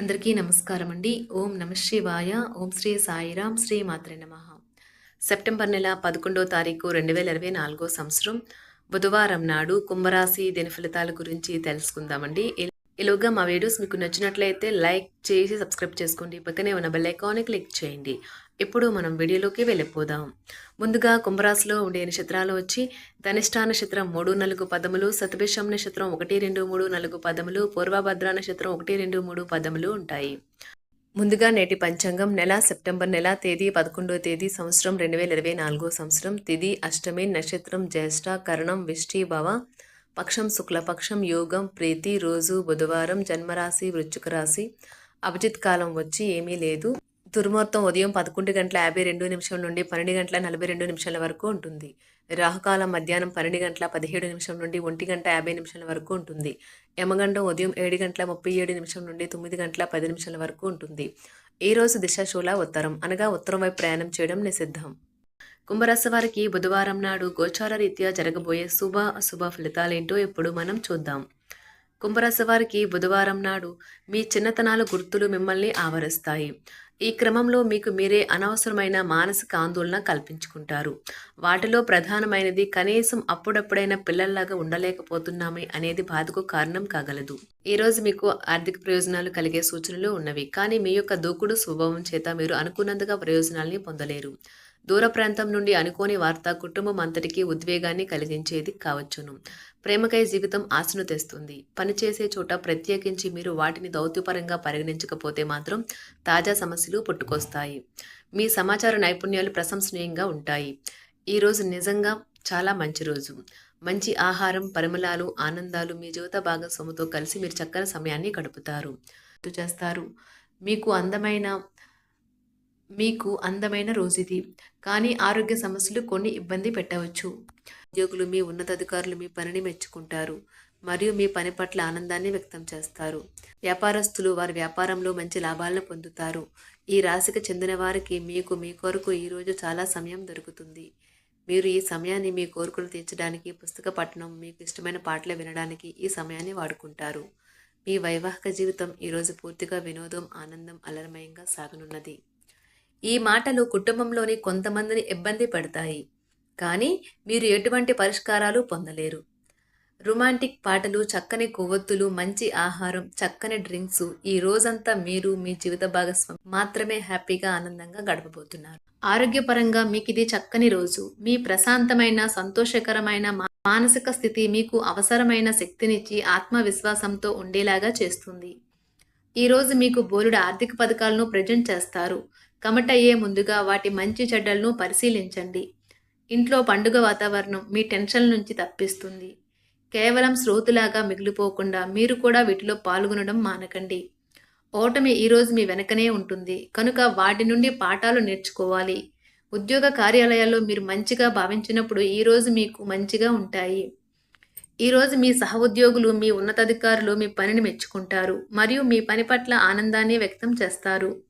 అందరికీ నమస్కారం అండి ఓం నమ శివాయ. ఓం శ్రీ సాయిరాం. శ్రీ మాత్రే నమ. సెప్టెంబర్ నెల పదకొండో తారీఖు రెండు వేల ఇరవై నాలుగో సంవత్సరం. బుధవారం నాడు కుంభరాశి దిన ఫలితాల గురించి తెలుసుకుందామండి. ఈలోగా మా వీడియోస్ మీకు నచ్చినట్లయితే లైక్ చేసి సబ్స్క్రైబ్ చేసుకోండి. పక్కనే ఉన్న బెల్ ఐకాన్ని క్లిక్ చేయండి. ఇప్పుడు మనం వీడియోలోకి వెళ్ళిపోదాం. ముందుగా కుంభరాశిలో ఉండే నక్షత్రాలు వచ్చి ధనిష్టా నక్షత్రం మూడు నాలుగు పదములు సతభిషం నక్షత్రం ఒకటి రెండు మూడు నాలుగు పదములు పూర్వభద్ర నక్షత్రం ఒకటి రెండు మూడు పదములు ఉంటాయి. ముందుగా నేటి పంచాంగం నెల సెప్టెంబర్ నెల తేదీ పదకొండో తేదీ సంవత్సరం రెండు వేల ఇరవై నాలుగో సంవత్సరం. తిది అష్టమి నక్షత్రం జ్యేష్ఠ కరణం విష్టి భవ పక్షం శుక్లపక్షం యోగం ప్రీతి రోజు బుధవారం జన్మరాశి వృశ్చిక రాశి అభిజిత్ కాలం వచ్చి ఏమీ లేదు. దుర్ముహూర్తం ఉదయం పదకొండు గంటల యాభై రెండు నిమిషం నుండి పన్నెండు గంటల నలభై రెండు నిమిషాల వరకు ఉంటుంది. రాహుకాలం మధ్యాహ్నం పన్నెండు గంటల పదిహేడు నిమిషం నుండి ఒంటి గంట యాభై నిమిషాల వరకు ఉంటుంది. యమగండం ఉదయం ఏడు గంటల ముప్పై ఏడు నిమిషం నుండి తొమ్మిది గంటల పది నిమిషాల వరకు ఉంటుంది. ఈ రోజు దిశాశూల ఉత్తరం. అనగా ఉత్తరం వైపు ప్రయాణం చేయడం నిషిద్ధం. కుంభరాశి వారికి బుధవారం నాడు గోచార రీత్యా జరగబోయే శుభ అశుభ ఫలితాలేంటో ఇప్పుడు మనం చూద్దాం. కుంభరాశి వారికి బుధవారం నాడు మీ చిన్నతనాల గుర్తులు మిమ్మల్ని ఆవరిస్తాయి. ఈ క్రమంలో మీకు మీరే అనవసరమైన మానసిక ఆందోళన కల్పించుకుంటారు. వాటిలో ప్రధానమైనది కనీసం అప్పుడప్పుడైనా పిల్లల్లాగా ఉండలేకపోతున్నామే అనేది బాధకు కారణం కాగలదు. ఈరోజు మీకు ఆర్థిక ప్రయోజనాలు కలిగే సూచనలు ఉన్నవి. కానీ మీ యొక్క దూకుడు స్వభావం చేత మీరు అనుకున్నంతగా ప్రయోజనాల్ని పొందలేరు. దూర ప్రాంతం నుండి అనుకోని వార్త కుటుంబం అంతటికీ ఉద్వేగాన్ని కలిగించేది కావచ్చును. ప్రేమకై జీవితం ఆశను తెస్తుంది. పనిచేసే చోట ప్రత్యేకించి మీరు వాటిని దౌత్యపరంగా పరిగణించకపోతే మాత్రం తాజా సమస్యలు పుట్టుకొస్తాయి. మీ సమాచార నైపుణ్యాలు ప్రశంసనీయంగా ఉంటాయి. ఈరోజు నిజంగా చాలా మంచి రోజు. మంచి ఆహారం పరిమళాలు ఆనందాలు మీ జీవిత భాగస్వామితో కలిసి మీరు చక్కని సమయాన్ని గడుపుతారు. చేస్తారు. మీకు అందమైన మీకు అందమైన రోజుది. కానీ ఆరోగ్య సమస్యలు కొన్ని ఇబ్బంది పెట్టవచ్చు. ఉద్యోగులు మీ ఉన్నతాధికారులు మీ పనిని మెచ్చుకుంటారు. మరియు మీ పని పట్ల ఆనందాన్ని వ్యక్తం చేస్తారు. వ్యాపారస్తులు వారి వ్యాపారంలో మంచి లాభాలను పొందుతారు. ఈ రాశికి చెందిన వారికి మీకు మీ కొరకు ఈరోజు చాలా సమయం దొరుకుతుంది. మీరు ఈ సమయాన్ని మీ కోరికలు తీర్చడానికి పుస్తక పఠనం మీకు ఇష్టమైన పాటలు వినడానికి ఈ సమయాన్ని వాడుకుంటారు. మీ వైవాహిక జీవితం ఈరోజు పూర్తిగా వినోదం ఆనందం అలరమయంగా సాగనున్నది. ఈ మాటలు కుటుంబంలోని కొంతమందిని ఇబ్బంది పెడతాయి. కానీ మీరు ఎటువంటి పరిష్కారాలు పొందలేరు. రొమాంటిక్ పాటలు చక్కని కొవ్వొత్తులు మంచి ఆహారం చక్కని డ్రింక్స్ ఈ రోజంతా మీరు మీ జీవిత భాగస్వామి మాత్రమే హ్యాపీగా ఆనందంగా గడపబోతున్నారు. ఆరోగ్యపరంగా మీకు ఇది చక్కని రోజు. మీ ప్రశాంతమైన సంతోషకరమైన మానసిక స్థితి మీకు అవసరమైన శక్తినిచ్చి ఆత్మవిశ్వాసంతో ఉండేలాగా చేస్తుంది. ఈరోజు మీకు బోలుడు ఆర్థిక పథకాలను ప్రజెంట్ చేస్తారు. కమటయ్యే ముందుగా వాటి మంచి చెడ్డలను పరిశీలించండి. ఇంట్లో పండుగ వాతావరణం మీ టెన్షన్ నుంచి తప్పిస్తుంది. కేవలం శ్రోతులాగా మిగిలిపోకుండా మీరు కూడా వీటిలో పాల్గొనడం మానకండి. ఓటమి ఈరోజు మీ వెనకనే ఉంటుంది. కనుక వాటి నుండి పాఠాలు నేర్చుకోవాలి. ఉద్యోగ కార్యాలయాల్లో మీరు మంచిగా భావించినప్పుడు ఈరోజు మీకు మంచిగా ఉంటాయి. ఈరోజు మీ సహ ఉద్యోగులు మీ ఉన్నతాధికారులు మీ పనిని మెచ్చుకుంటారు. మరియు మీ పని పట్ల ఆనందాన్ని వ్యక్తం చేస్తారు.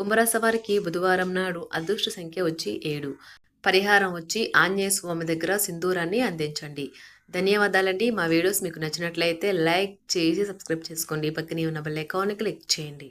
కుంభరాశి వారికి బుధవారం నాడు అదృష్ట సంఖ్య వచ్చి ఏడు. పరిహారం వచ్చి ఆంజనేయ స్వామి దగ్గర సింధూరాన్ని అందించండి. ధన్యవాదాలండి. మా వీడియోస్ మీకు నచ్చినట్లయితే లైక్ చేసి సబ్స్క్రైబ్ చేసుకోండి. పక్కనే ఉన్న బెల్ ఐకాన్ క్లిక్ చేయండి.